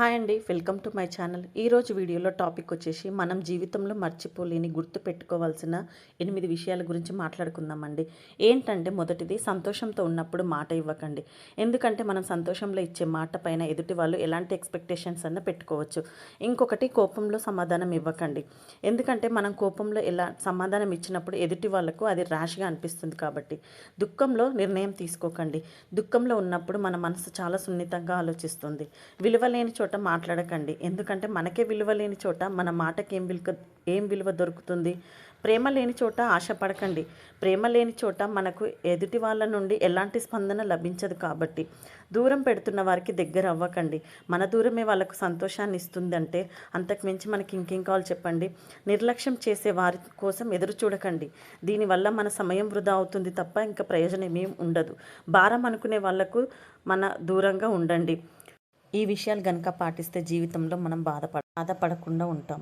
Hi అండి welcome to my channel. ఈరోజు వీడియోలో టాపిక్ వచ్చేసి మనం జీవితంలో మర్చిపోలేని గుర్తు పెట్టుకోవాల్సిన ఎనిమిది విషయాల గురించి మాట్లాడుకుందామండి. ఏంటంటే మొదటిది సంతోషంతో ఉన్నప్పుడు మాట ఇవ్వకండి. ఎందుకంటే మనం సంతోషంలో ఇచ్చే మాట పైన ఎదుటి వాళ్ళు ఎలాంటి ఎక్స్పెక్టేషన్స్ అన్న పెట్టుకోవచ్చు. ఇంకొకటి కోపంలో సమాధానం ఇవ్వకండి. ఎందుకంటే మనం కోపంలో ఎలా సమాధానం ఇచ్చినప్పుడు ఎదుటి వాళ్ళకు అది ర్యాష్గా అనిపిస్తుంది కాబట్టి. దుఃఖంలో నిర్ణయం తీసుకోకండి. దుఃఖంలో ఉన్నప్పుడు మన మనసు చాలా సున్నితంగా ఆలోచిస్తుంది. విలువలేని చోట మాట్లాడకండి. ఎందుకంటే మనకే విలువ లేని చోట మన మాటకి ఏం విలువ ఏం విలువ దొరుకుతుంది? ప్రేమ లేని చోట ఆశపడకండి. ప్రేమ లేని చోట మనకు ఎదుటి వాళ్ళ నుండి ఎలాంటి స్పందన లభించదు కాబట్టి దూరం పెడుతున్న వారికి దగ్గర అవ్వకండి. మన దూరమే వాళ్ళకు సంతోషాన్ని ఇస్తుందంటే అంతకు మించి మనకి ఇంకేం కావాలి చెప్పండి? నిర్లక్ష్యం చేసే వారి కోసం ఎదురు చూడకండి. దీనివల్ల మన సమయం వృధా అవుతుంది తప్ప ఇంకా ప్రయోజనం ఏమీ ఉండదు. భారం అనుకునే వాళ్ళకు మన దూరంగా ఉండండి. ఈ విషయాలు గనక పాటిస్తే జీవితంలో మనం బాధపడ బాధపడకుండా ఉంటాం.